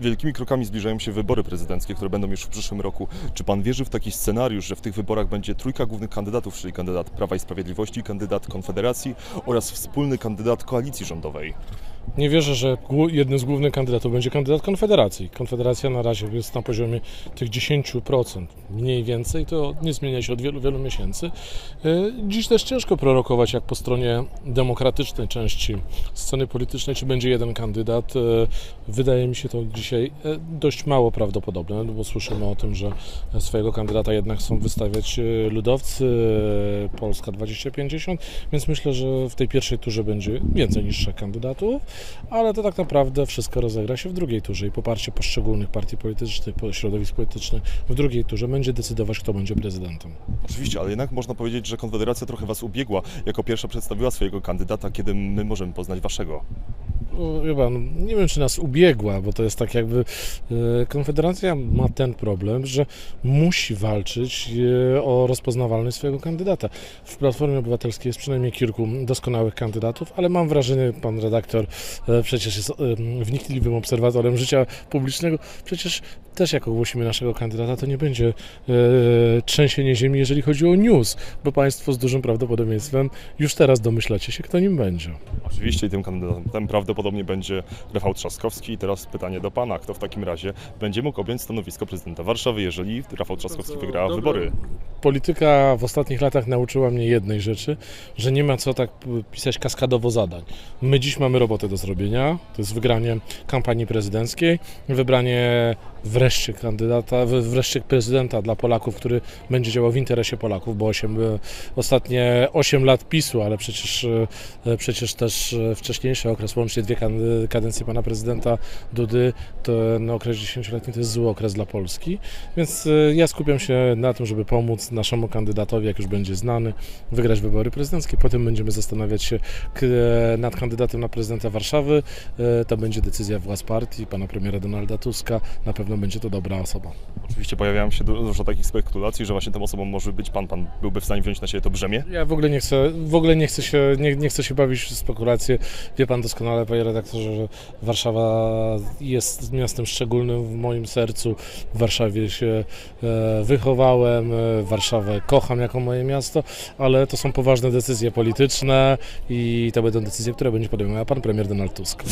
Wielkimi krokami zbliżają się wybory prezydenckie, które będą już w przyszłym roku. Czy pan wierzy w taki scenariusz, że w tych wyborach będzie trójka głównych kandydatów, czyli kandydat Prawa i Sprawiedliwości, kandydat Konfederacji oraz wspólny kandydat koalicji rządowej? Nie wierzę, że jednym z głównych kandydatów będzie kandydat Konfederacji. Konfederacja na razie jest na poziomie tych 10%, mniej więcej, to nie zmienia się od wielu, wielu miesięcy. E, Dziś też ciężko prorokować, jak po stronie demokratycznej części sceny politycznej, czy będzie jeden kandydat. E, Wydaje mi się to dzisiaj e, dość mało prawdopodobne, bo słyszymy o tym, że swojego kandydata jednak chcą wystawiać ludowcy, Polska 2050, więc myślę, że w tej pierwszej turze będzie więcej niż kandydatów ale to tak naprawdę wszystko rozegra się w drugiej turze i poparcie poszczególnych partii politycznych, po- środowisk politycznych w drugiej turze będzie decydować, kto będzie prezydentem. Oczywiście, ale jednak można powiedzieć, że Konfederacja trochę was ubiegła. Jako pierwsza przedstawiła swojego kandydata, kiedy my możemy poznać waszego. O, Wie pan, nie wiem, czy nas ubiegła, bo to jest tak jakby e, Konfederacja ma ten problem, że musi walczyć e, o rozpoznawalność swojego kandydata. W Platformie Obywatelskiej jest przynajmniej kilku doskonałych kandydatów, ale mam wrażenie, pan redaktor e, przecież jest wnikliwym obserwatorem życia publicznego, przecież też jak ogłosimy naszego kandydata, to nie będzie trzęsienie ziemi, jeżeli chodzi o news, bo państwo z dużym prawdopodobieństwem już teraz domyślacie się, kto nim będzie. Oczywiście tym kandydatem prawdopodobnie będzie Rafał Trzaskowski. I teraz pytanie do pana. Kto w takim razie będzie mógł objąć stanowisko prezydenta Warszawy, jeżeli Rafał Trzaskowski wygra wybory? Polityka w ostatnich latach nauczyła mnie jednej rzeczy, że nie ma co tak pisać kaskadowo zadań. My dziś mamy robotę do zrobienia, to jest wygranie kampanii prezydenckiej, wybranie wreszcie kandydata, wreszcie prezydenta dla Polaków, który będzie działał w interesie Polaków, bo 8, ostatnie 8 lat PiSu, ale przecież, e, przecież też e, wcześniejszy okres, łącznie dwie kadencje pana prezydenta Dudy, ten okres 10-letni to jest zły okres dla Polski. Więc y, ja skupiam się na tym, żeby pomóc naszemu kandydatowi, jak już będzie znany, wygrać wybory prezydenckie. Potem będziemy zastanawiać się nad kandydatem na prezydenta Warszawy. Y, To będzie decyzja władz partii, pana premiera Donalda Tuska. Na pewno będzie to dobra osoba. Oczywiście pojawiają się du- dużo takich spekulacji, że właśnie tą osobą może być pan. Pan byłby w stanie wziąć na siebie to brzemię? Ja w ogóle nie chcę, w ogóle nie chcę się, nie, nie chcę się bawić w spekulacje. Wie pan doskonale, panie redaktorze, że Warszawa jest miastem szczególnym w moim sercu. W Warszawie się e, wychowałem, e, Warszawę kocham jako moje miasto, ale to są poważne decyzje polityczne i to będą decyzje, które będzie podejmował pan premier Donald Tusk.